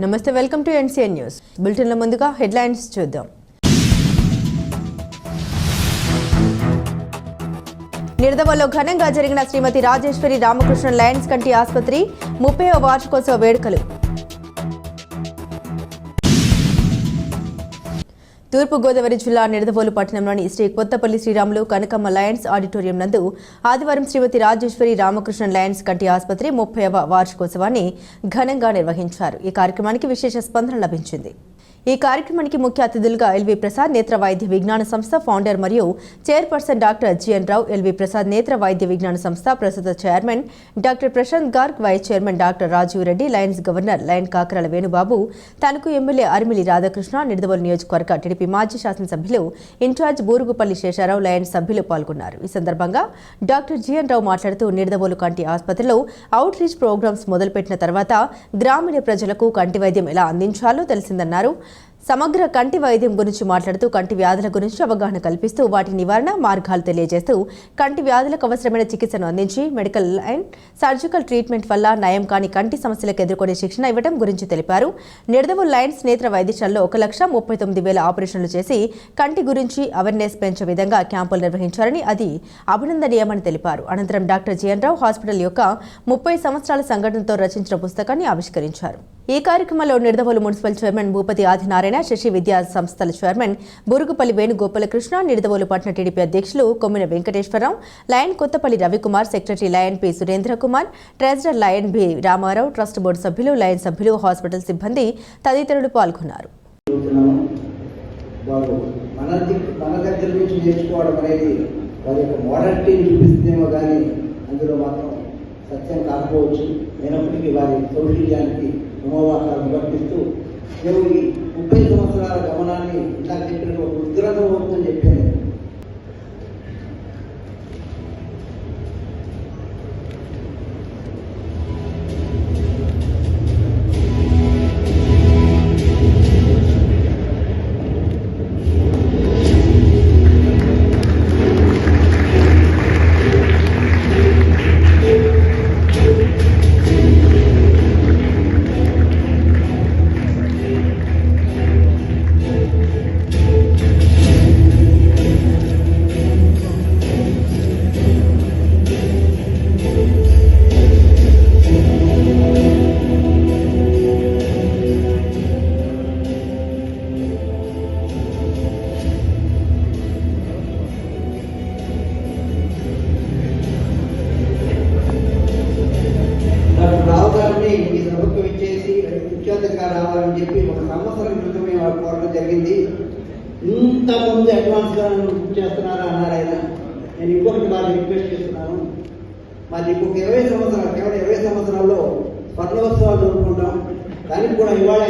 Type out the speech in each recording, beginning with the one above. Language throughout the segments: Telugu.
నమస్తే వెల్కమ్ టు ఎన్సీఎన్ న్యూస్. బులెటిన్ల ముందుగా హెడ్లైన్స్ చూద్దాం. నిడదవలో ఘనంగా జరిగిన శ్రీమతి రాజేశ్వరి రామకృష్ణ లయన్స్ కంటి ఆసుపత్రి ముప్పై వార్షికోత్సవ వేడుకలు. తూర్పుగోదావరి జిల్లా నిడదవోలు పట్టణంలోని శ్రీ కొత్తపల్లి శ్రీరాములు కనకమ్మ లయన్స్ ఆడిటోరియం నందు ఆదివారం శ్రీమతి రాజేశ్వరి రామకృష్ణ లయన్స్ కంటి ఆసుపత్రి ముప్పైవ వార్షికోత్సవాన్ని ఘనంగా నిర్వహించారు. ఈ కార్యక్రమానికి విశేష స్పందన లభించింది. ఈ కార్యక్రమానికి ముఖ్య అతిథులుగా ఎల్వి ప్రసాద్ నేత్ర వైద్య విజ్ఞాన సంస్థ ఫౌండర్ మరియు chairperson doctor G N Rao L V Prasad నేత్ర వైద్య విజ్ఞాన సంస్థ ప్రస్తుత chairman doctor Prashant Garg vice chairman doctor Rajeev Reddy lions governor lion Kakarala Venubabu తనకు ఎమ్మెల్యే అరిమిలి రాధాకృష్ణ నిడదవోలు నియోజకవర్గ టీడీపీ మాజీ శాసనసభ్యులు ఇన్ఛార్జ్ బూరుగుపల్లి శేషారావు లయన్స్ సభ్యులు పాల్గొన్నారు. ఈ సందర్భంగా డాక్టర్ జిఎన్ రావు మాట్లాడుతూ నిడదవోలు కంటి ఆసుపత్రిలో అవుట్ రీచ్ ప్రోగ్రామ్స్ మొదలుపెట్టిన తర్వాత గ్రామీణ ప్రజలకు కంటి వైద్యం ఎలా అందించాలో తెలిసిందన్నారు. సమగ్ర కంటి వైద్యం గురించి మాట్లాడుతూ కంటి వ్యాధుల గురించి అవగాహన కల్పిస్తూ వాటి నివారణ మార్గాలు తెలియజేస్తూ కంటి వ్యాధులకు అవసరమైన చికిత్సను అందించి మెడికల్ అండ్ సర్జికల్ ట్రీట్మెంట్ వల్ల నయం కాని కంటి సమస్యలకు ఎదుర్కొనే శిక్షణ ఇవ్వడం గురించి తెలిపారు. నిడదవు లయన్స్ నేత్ర వైద్యశాలలో ఒక లక్ష ముప్పై తొమ్మిది వేల ఆపరేషన్లు చేసి కంటి గురించి అవేర్నెస్ పెంచే విధంగా క్యాంపులు నిర్వహించారని అది అభినందనీయమని తెలిపారు. అనంతరం డాక్టర్ జీఎన్ రావు హాస్పిటల్ యొక్క ముప్పై సంవత్సరాల సంఘటనతో రచించిన పుస్తకాన్ని ఆవిష్కరించారు. ఈ కార్యక్రమంలో నిడదవోలు మున్సిపల్ చైర్మన్ భూపతి ఆదినారాయణ శశి విద్యా సంస్థల చైర్మన్ బురుగుపల్లి వేణుగోపాలకృష్ణ నిడదవోలు పట్టణ టీడీపీ అధ్యక్షులు Kommina Venkateswararao lion Kothapalli Ravikumar secretary lion P Surendra Kumar treasurer lion B Ramarao trust board సభ్యులు లయన్ సభ్యులు హాస్పిటల్ సిబ్బంది తదితరులు పాల్గొన్నారు. వారి యొక్క కానీ అందులో మాత్రం సత్యం కాకపోవచ్చు. అయినప్పటికీ వారి సౌశీల్యానికి మనోవాహాలను వర్తిస్తూ దేవుడి ముప్పై సంవత్సరాల గమనాన్ని ఇలా చెప్పిన ఒక ఉగ్రతం అవుతుందని చెప్పారు. చేస్తున్నారా అన్నారు ఆయన? నేను ఇంకొకటి వారిని రిక్వెస్ట్ చేస్తున్నాను. మాది ఇంకొక ఇరవై సంవత్సరాలు కేవలం ఇరవై సంవత్సరాల్లో స్వర్ణోత్సవాలు జరుపుకుంటాం. దానికి కూడా ఇవాళ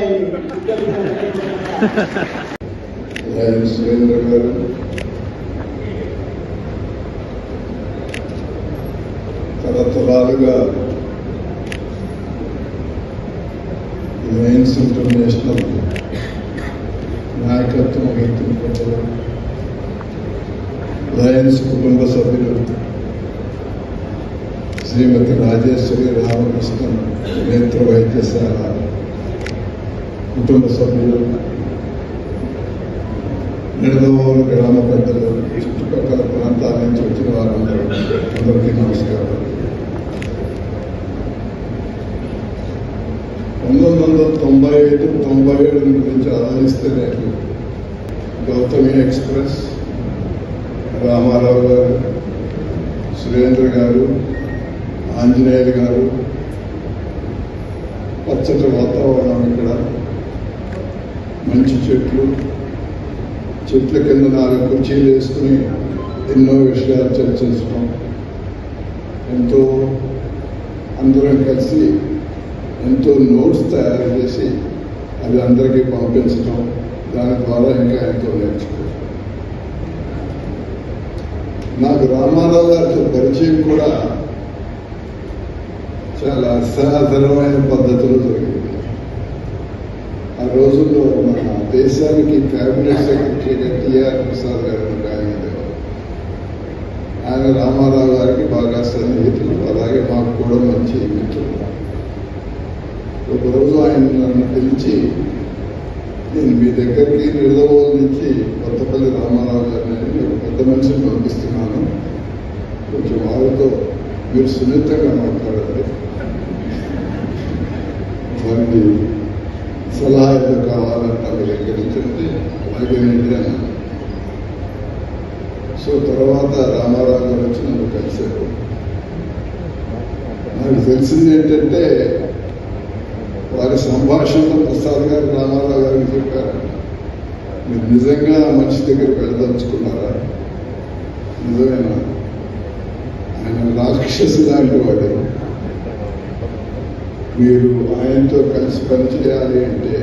తరతరాలుగా లయన్స్ ఇంటర్నేషనల్ నాయకత్వం వహించడం లయన్స్ కుటుంబ సభ్యులు శ్రీమతి రాజేశ్వరి రామకృష్ణ నేత్ర వైద్యశాల కుటుంబ సభ్యులు నిడదవోలు గ్రామ పెద్దలు చుట్టుపక్కల ప్రాంతాల నుంచి వచ్చిన వారందరూ అందరికీ నమస్కారం. పంతొమ్మిది వందల తొంభై ఐదు తొంభై ఏడు గురించి ఆలోచిస్తేనే గౌతమి ఎక్స్ప్రెస్ రామారావు గారు సురేంద్ర గారు ఆంజనేయులు గారు పచ్చటి వాతావరణం ఇక్కడ. మంచి చెట్లు చెట్ల కింద నాలుగు కుర్చీలు వేసుకుని ఎన్నో విషయాలు చర్చించడం ఎంతో అందరం కలిసి ఎంతో నోట్స్ తయారు చేసి అది అందరికీ పంపించడం దాని ద్వారా ఇంకా ఎంతో నేర్చుకోవడం నాకు రామారావు గారితో పరిచయం కూడా చాలా అసాధారణమైన పద్ధతిలో జరిగింది. ఆ రోజుల్లో మన దేశానికి క్యాబినెట్ సెక్రటరీగా టిఆర్ ప్రసాద్ గారు ఆయన ఉండేవారు. ఆయన రామారావు గారికి బాగా సన్నిహితులు అలాగే మాకు కూడా మంచి మిత్రులు. ఒకరోజు ఆయన నన్ను పిలిచి నేను మీ దగ్గరికి నిలవోలు నుంచి కొత్తపల్లి రామారావు గారిని పెద్ద మనిషిని పంపిస్తున్నాను. కొంచెం వాళ్ళతో మీరు సున్నితంగా మాట్లాడండి వారికి సలహా ఏదో కావాలంటే మీ అలాగే నుంచి సో తర్వాత రామారావు గారు వచ్చి నన్ను కలిశారు. నాకు తెలిసింది ఏంటంటే వారి సంభాషణలో ప్రసాద్ గారు రామారావు గారికి చెప్పారు. మీరు నిజంగా మంచి మనిషి దగ్గరికి వెళ్ళదలుచుకున్నారా? నిజమేనా? ఆయన రాక్షసు లాంటి వాడు. మీరు ఆయనతో కలిసి పనిచేయాలి అంటే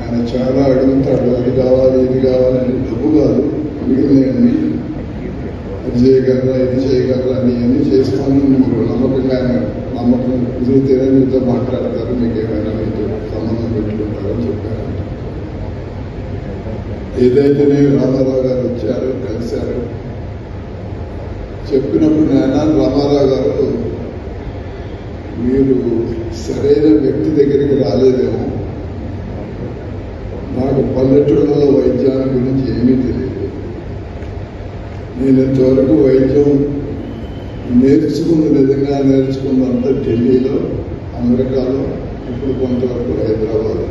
ఆయన చాలా అడుగుతాడు. అది కావాలి ఇది కావాలని డబ్బు కాదు మిగిలినవన్నీ. అది చేయగలరా ఇది చేయగలరా అని అన్ని చేస్తాను మీరు నమ్మకంగా ఆయన నమ్మకం కుదిరితేనే మీతో మాట్లాడతారు మీకు ఏమైనా మీతో సంబంధం పెట్టుకుంటారని చెప్పారు ఏదైతేనే రామారావు గారు వచ్చారు కలిశారు చెప్పినప్పుడు నాయన రామారావు గారు మీరు సరైన వ్యక్తి దగ్గరికి రాలేదేమో. నాకు పల్లెటూళ్ళలో వైద్యాన్ని గురించి ఏమీ తెలియదు. నేను ఇంతవరకు వైద్యం నేర్చుకున్న నిజంగా నేర్చుకున్నంత ఢిల్లీలో అమెరికాలో ఇప్పుడు కొంతవరకు హైదరాబాద్.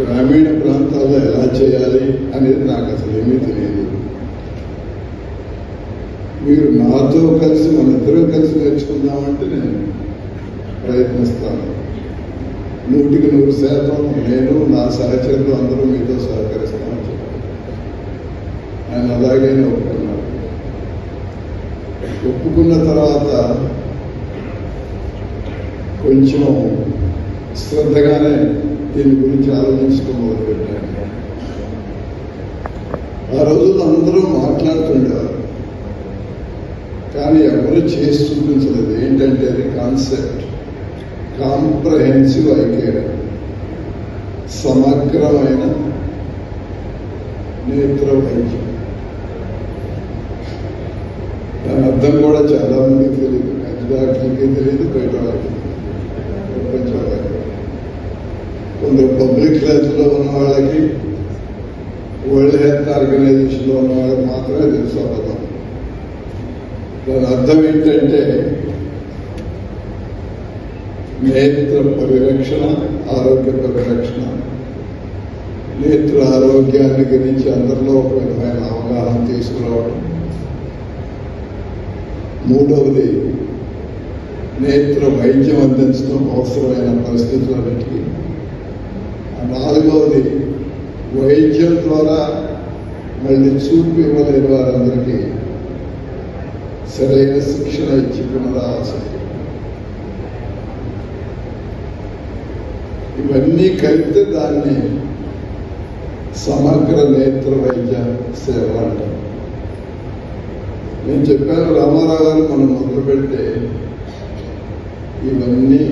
గ్రామీణ ప్రాంతాల్లో ఎలా చేయాలి అనేది నాకు అసలు ఏమీ తెలియదు. మీరు నాతో కలిసి మన కలిసి నేర్చుకుందామంటే నేను ప్రయత్నిస్తాను. నూటికి నూరు శాతం నేను నా సహచరులు అందరూ మీతో సహకరిస్తామని చెప్పాను ఆయన అలాగే ఒప్పుకున్నారు. ఒప్పుకున్న తర్వాత కొంచెం శ్రద్ధగానే దీని గురించి ఆలోచించడం మొదలుపెట్టాను. ఆ రోజుల్లో అందరూ మాట్లాడుతుండేవారు. కానీ ఎవరు చేసి చూపించలేదు ఏంటంటే అది కాన్సెప్ట్ కాంప్రహెన్సివ్ ఐకేర్ సమగ్రమైన నేత్ర వైద్యం. దాని అర్థం కూడా చాలా మందికి తెలియదు. డాక్టర్లకి తెలియదు బయట వాళ్ళకి ప్రపంచ వాళ్ళకి కొందరు పబ్లిక్ హెల్త్లో ఉన్న వాళ్ళకి వరల్డ్ హెల్త్ ఆర్గనైజేషన్లో ఉన్న వాళ్ళకి మాత్రమే తెలుసు ఆ దాని అర్థం ఏంటంటే నేత్ర పరిరక్షణ ఆరోగ్య పరిరక్షణ. నేత్ర ఆరోగ్యాన్ని గురించి అందరిలో ఒక విధమైన అవగాహన తీసుకురావడం మూడవది నేత్ర వైద్యం అందించడం అవసరమైన పరిస్థితులన్నిటికీ నాలుగవది వైద్యం ద్వారా మళ్ళీ చూపు ఇవ్వలేని వారందరికీ సరైన శిక్షణ ఇచ్చి పునరావాసం ఇవన్నీ కలిపితే దాన్ని సమగ్ర నేత్ర వైద్య సేవ అంటారు నేను చెప్పాను రామారావు గారు మనం మొదలుపెట్టే ఇవన్నీ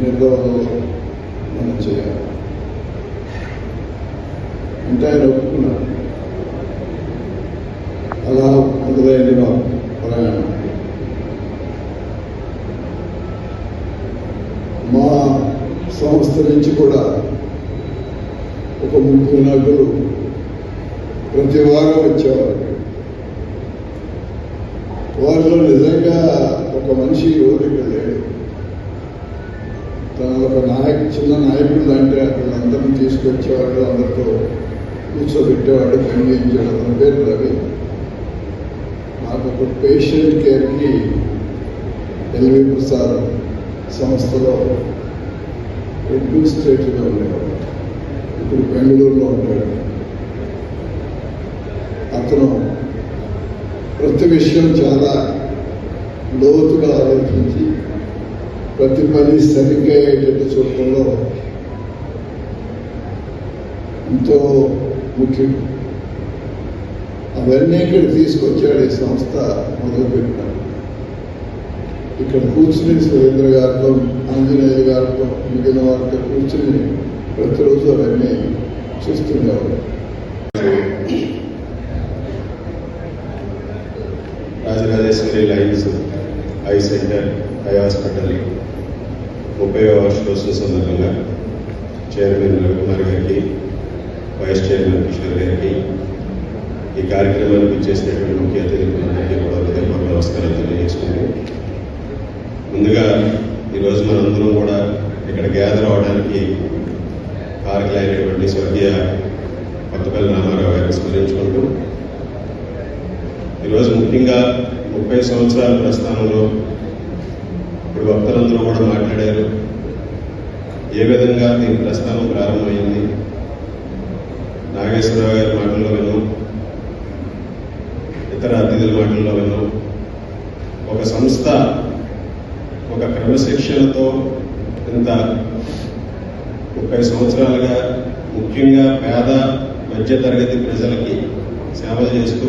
నిర్వహణలో మనం చేయాలి అంటే ఆయన ఒప్పుకున్నాడు అలా మొదలైన వాళ్ళు మా సంస్థ నుంచి కూడా ఒక ముగ్గురు నలుగురు ప్రతి వారం వచ్చేవారు. వారిలో నిజంగా ఒక మనిషి ఎవరికి లేడు. తన ఒక నాయకు చిన్న నాయకుడు లాంటి వాళ్ళందరినీ తీసుకొచ్చేవాడు అందరితో కూర్చోబెట్టేవాడు పని చేయించాడు అతని పేరు రవి. నాకు ఒక పేషెంట్ కేర్కి ఎల్వి ప్రసాద్ సంస్థలో అడ్మినిస్ట్రేటివ్గా ఉండేవాడు ఇప్పుడు బెంగళూరులో ఉంటాడు అతను ప్రతి విషయం చాలా లోతుగా ఆలోచించి ప్రతి పని సరిగ్గా అయ్యేటట్టు చూడటంలో ఎంతో ముఖ్యం. అవన్నీ ఇక్కడ తీసుకొచ్చాడు ఈ సంస్థ మొదలుపెట్టినాడు ఇక్కడ కూర్చుని సురేంద్ర గారితో ఆంజనేయులు గారితో మిగిలిన వారితో కూర్చుని ప్రతిరోజు అవన్నీ చూస్తుండేవాడు Rajarajeswari lions eye centre eye hospital ముప్పై వార్షికోత్సవ సందర్భంగా చైర్మన్ రవికుమార్ గారికి వైస్ చైర్మన్ కిషోర్ గారికి ఈ కార్యక్రమానికి ఇచ్చేసినటువంటి ముఖ్య అతిథులందరికీ కూడా హృదయపూర్వక నమస్కారాలు. ముందుగా ఈరోజు మనందరం కూడా ఇక్కడ గ్యాదర్ అవడానికి కారకులైనటువంటి స్వర్గీయ కొత్తపల్లి రామారావు గారిని స్మరించుకుంటూ ఈరోజు ముఖ్యంగా ముప్పై సంవత్సరాల ప్రస్థానంలో ఇప్పుడు భక్తులందరూ కూడా మాట్లాడారు ఏ విధంగా దీని ప్రస్థానం ప్రారంభమైంది నాగేశ్వరరావు గారి మాటల్లో విన్నాం ఇతర అతిథుల మాటల్లో విన్నాం ఒక సంస్థ ఒక క్రమశిక్షణతో ఇంత ముప్పై సంవత్సరాలుగా ముఖ్యంగా పేద మధ్యతరగతి ప్రజలకి సేవలు చేస్తూ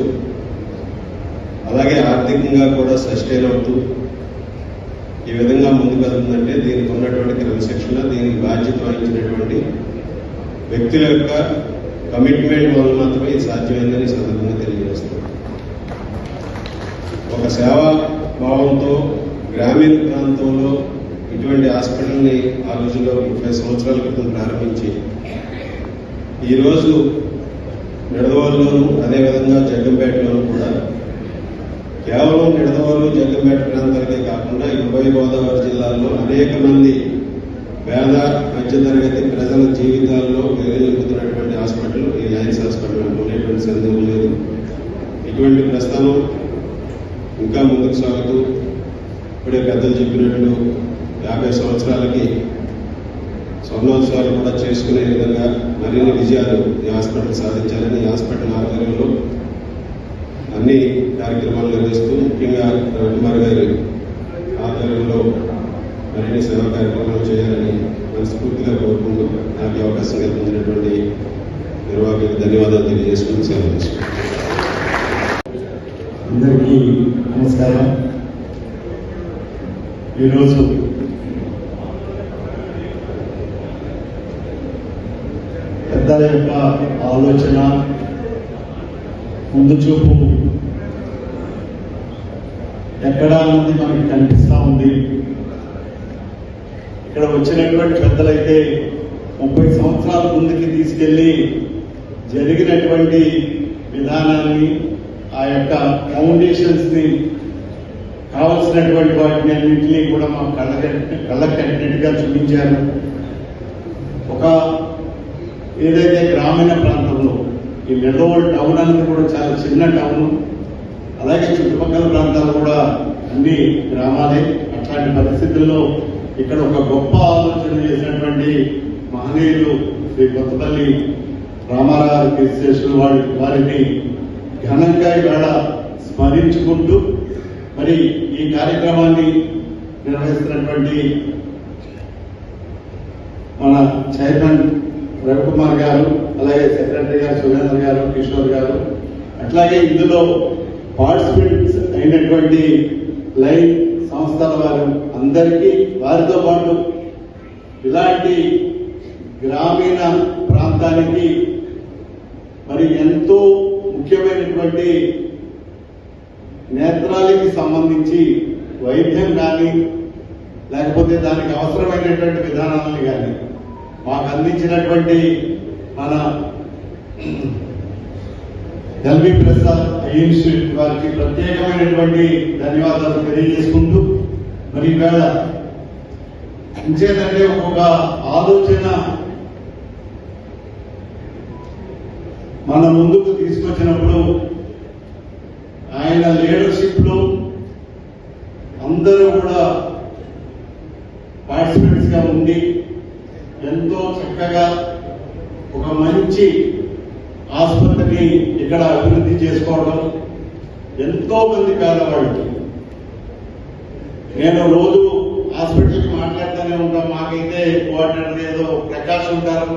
అలాగే ఆర్థికంగా కూడా సస్టైన్ అవుతూ ఈ విధంగా ముందుకు వెళ్తుందంటే దీనికి ఉన్నటువంటి క్రమశిక్షణ దీనికి బాధ్యత వహించినటువంటి వ్యక్తుల యొక్క కమిట్మెంట్ వల్ల మాత్రమే సాధ్యమైందని సందర్భంగా తెలియజేస్తున్నాను. ఒక సేవా భావంతో గ్రామీణ ప్రాంతంలో ఇటువంటి హాస్పిటల్ని ఆ రోజుల్లో ముప్పై సంవత్సరాల క్రితం ప్రారంభించి ఈరోజు నిడదవోలులోను అదేవిధంగా జగ్గంపేటలోను కూడా కేవలం నిడదవోలు జగ్గంపేట ప్రాంతాలకే కాకుండా ఉభయ గోదావరి జిల్లాల్లో అనేక మంది పేద మధ్యతరగతి ప్రజల జీవితాల్లో వెలుగుతున్నటువంటి హాస్పిటల్ ఈ లయన్స్ హాస్పిటల్ ఉండేటువంటి సందేహం లేదు. ఇటువంటి ప్రస్థానం ఇంకా ముందుకు సాగుతూ ఇప్పుడే పెద్దలు చెప్పినట్లు యాభై సంవత్సరాలకి స్వర్ణోత్సవాలు కూడా చేసుకునే విధంగా మరిన్ని విజయాలు ఈ హాస్పిటల్ సాధించాలని ఈ హాస్పిటల్ ఆధ్వర్యంలో అన్ని కార్యక్రమాలు నిర్వహిస్తూ ముఖ్యంగా రవికుమార్ గారి ఆధ్వర్యంలో మరిన్ని సేవా కార్యక్రమాలు చేయాలని మనస్ఫూర్తిగా కోరుకుంటూ నాకు అవకాశం కల్పించినటువంటి నిర్వాహకులకు ధన్యవాదాలు తెలియజేసుకుని సేవ తీసుకుంటాను అందరికీ నమస్కారం ఈరోజు పెద్దల యొక్క ఆలోచన ముందు చూపు ఎక్కడా ఉంది మనకి కనిపిస్తూ ఉంది. ఇక్కడ వచ్చినటువంటి పెద్దలైతే ముప్పై సంవత్సరాల ముందుకి తీసుకెళ్ళి జరిగినటువంటి విధానాన్ని ఆ యొక్క ఫౌండేషన్స్ని కావలసినటువంటి వాటిని అన్నింటినీ కూడా మా కళ్ళ కళ్ళకి కట్టినట్టుగా చూపించారు. ఒక ఏదైతే గ్రామీణ ప్రాంతంలో ఈ నెడోల్ టౌన్ అనేది కూడా చాలా చిన్న టౌన్ అలాగే చుట్టుపక్కల ప్రాంతాలు కూడా అన్ని గ్రామాలే. అట్లాంటి పరిస్థితుల్లో ఇక్కడ ఒక గొప్ప ఆలోచన చేసినటువంటి మహనీయులు శ్రీ కొత్తపల్లి రామారావు కీర్తిశేషులు వారి వారిని ఘనంగా ఇక్కడ స్మరించుకుంటూ మరి ఈ కార్యక్రమాన్ని నిర్వహిస్తున్నటువంటి మన చైర్మన్ రవికుమార్ గారు అలాగే సెక్రటరీ గారు సురేంద్ర గారు కిషోర్ గారు అట్లాగే ఇందులో పార్టిసిపెంట్స్ అయినటువంటి లైన్ సంస్థల వారు అందరికీ వారితో పాటు ఇలాంటి గ్రామీణ ప్రాంతానికి మరి ఎంతో ముఖ్యమైనటువంటి నేత్రాలకి సంబంధించి వైద్యం కానీ లేకపోతే దానికి అవసరమైనటువంటి విధానాలను కానీ మాకు అందించినటువంటి మన ఎల్వి ప్రసాద్ ఇన్స్టిట్యూట్ వారికి ప్రత్యేకమైనటువంటి ధన్యవాదాలు తెలియజేసుకుంటూ మరి వేళ ఇంచేదంటే ఒక్కొక్క ఆలోచన మన ముందుకు తీసుకొచ్చినప్పుడు ఆయన లేడు లో అందరూ కూడా పార్టిసిపెంట్స్గా ఉండి ఎంతో చక్కగా ఒక మంచి ఆసుపత్రిని ఇక్కడ అభివృద్ధి చేసుకోవడం ఎంతో మంది పేదవాళ్ళకి నేను రోజు హాస్పిటల్కి మాట్లాడుతూనే ఉంటాం. మాకైతే కోఆర్డినేటర్ ఏదో ప్రకాష్ ఉంటారు.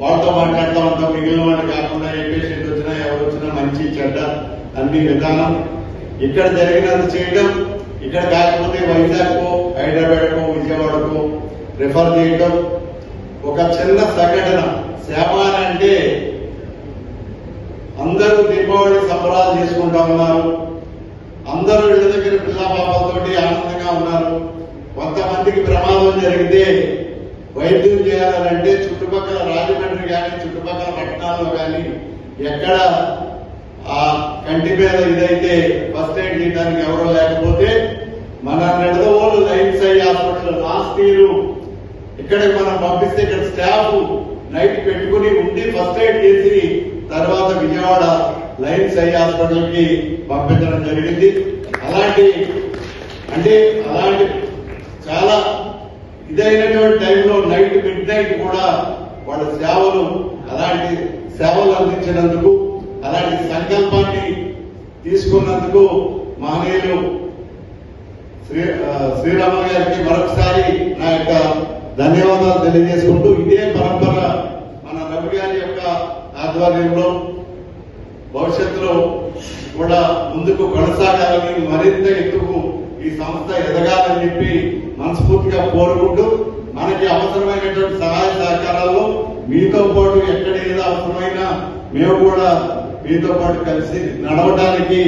వాళ్ళతో మాట్లాడుతూ ఉంటాం. మిగిలిన వాళ్ళు కాకుండా ఏ పేషెంట్ వచ్చినా ఎవరు వచ్చినా మంచి చెడ్డ అన్ని విధానం. ఇక్కడ జరిగినంత చేయడం ఇక్కడ కాకపోతే వైజాగ్కో హైదరాబాద్కో విజయవాడకో రిఫర్ చేయటం. ఒక చిన్న సంఘటన. సేవ అని అంటే అందరూ దీపావళి సంబరాలు చేసుకుంటా ఉన్నారు. అందరూ ఇళ్ళ దగ్గర పిల్ల ఆనందంగా ఉన్నారు. కొంతమందికి ప్రమాదం జరిగితే వైద్యం చేయాలంటే చుట్టుపక్కల రాజమండ్రి కానీ చుట్టుపక్కల పట్టణాల్లో కానీ ఎక్కడ ఆ కంటి మీద ఇదైతే ఫస్ట్ ఎయిడ్ చేయడానికి ఎవరో లేకపోతే మన నిడదవోలు లైఫ్ సై హాస్పిటల్ లాస్ట్ ఇక్కడికి మనం పంపిస్తే ఇక్కడ స్టాఫ్ నైట్ పెట్టుకుని ఉండి ఫస్ట్ ఎయిడ్ చేసి తర్వాత విజయవాడ లైన్స్ ఐ హాస్పిటల్కి పంపించడం జరిగింది. అలాంటి అంటే అలాంటి చాలా ఇదైనటువంటి టైంలో నైట్ మిడ్ నైట్ కూడా వాళ్ళ సేవలు అలాంటి సేవలు అందించినందుకు అలాంటి సంకల్పాన్ని తీసుకున్నందుకు మహనీయులు శ్రీ శ్రీరామ గారికి మరొకసారి నా యొక్క ధన్యవాదాలు తెలియజేసుకుంటూ ఇదే పరంపర మన రవి గారి యొక్క ఆధ్వర్యంలో భవిష్యత్తులో కూడా ముందుకు కొనసాగాలని మరింత ఎత్తుకు ఈ సంస్థ ఎదగాలని చెప్పి మనస్ఫూర్తిగా కోరుకుంటూ మనకి అవసరమైనటువంటి సహాయ సహకారాల్లో మీతో పాటు ఎక్కడ ఏదో అవసరమైనా మేము కూడా మీతో పాటు కలిసి నడవడానికి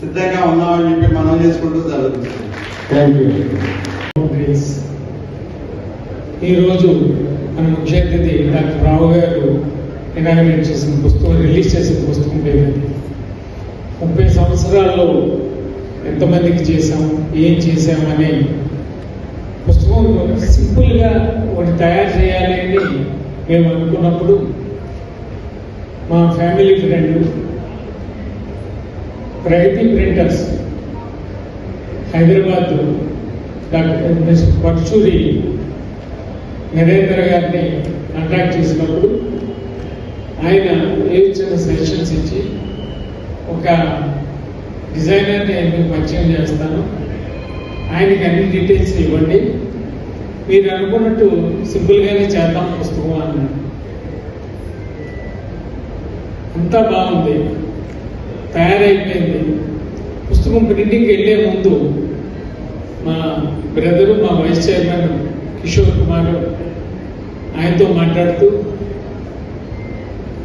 సిద్ధంగా ఉన్నామని చెప్పి మనం చేసుకుంటూ జరుగుతుంది. థ్యాంక్ యూ ఈరోజు మన ముఖ్య అతిథి డాక్టర్ రావు గారు ఇనాగ్రేట్ చేసిన పుస్తకం రిలీజ్ చేసిన పుస్తకం పేరు. ముప్పై సంవత్సరాల్లో ఎంతమందికి చేశాం ఏం చేశామని పుస్తకం సింపుల్గా ఒకటి తయారు చేయాలి అని మేము అనుకున్నప్పుడు మా family friend Pragathi printers Hyderabad doctor miss Parchuri Narendra గారిని కాంటాక్ట్ చేసినప్పుడు ఆయన ఏ చిన్న సజెషన్స్ ఇచ్చి ఒక డిజైనర్ని నేను మీకు పరిచయం చేస్తాను. ఆయనకి అన్ని డీటెయిల్స్ ఇవ్వండి. మీరు అనుకున్నట్టు సింపుల్గానే చేద్దాం పుస్తకం అన్నాడు. అంతా బాగుంది. తయారైపోయింది. పుస్తకం ప్రింటింగ్కి వెళ్ళే ముందు మా బ్రదరు మా వైస్ చైర్మన్ కిషోర్ కుమార్ ఆయనతో మాట్లాడుతూ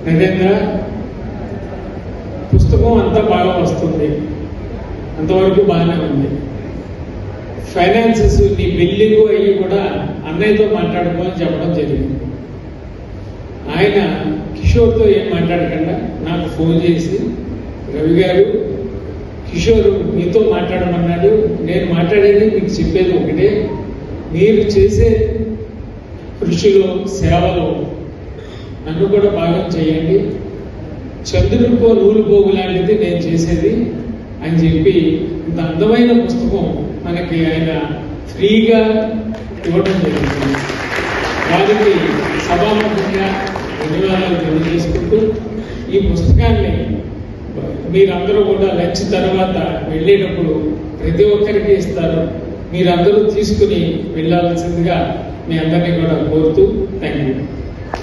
నరేంద్ర పుస్తకం అంతా బాగా వస్తుంది. అంతవరకు బాగానే ఉంది. ఫైనాన్సెస్ నీ బిల్లింగ్ అయ్యి కూడా అన్నయ్యతో మాట్లాడుకోని చెప్పడం జరిగింది. ఆయన కిషోర్తో ఏం మాట్లాడకుండా నాకు ఫోన్ చేసి రవి గారు కిషోర్ మీతో మాట్లాడమన్నాడు. నేను మాట్లాడేది మీకు చెప్పేది ఒకటే. మీరు చేసే కృషిలో సేవలో నన్ను కూడా భాగం చేయండి. చంద్రుడికో నూలు పోగు లాంటిది నేను చేసేది అని చెప్పి ఇంత అందమైన పుస్తకం మనకి ఆయన ఫ్రీగా ఇవ్వడం జరిగింది. వారికి సభాముఖంగా ధన్యవాదాలు తెలియజేసుకుంటూ ఈ పుస్తకాన్ని మీరందరూ కూడా లంచ్ తర్వాత వెళ్ళేటప్పుడు ప్రతి ఒక్కరికి ఇస్తారు. మీరందరూ తీసుకుని వెళ్ళాల్సిందిగా మీ అందరినీ కూడా కోరుతూ థ్యాంక్ యూ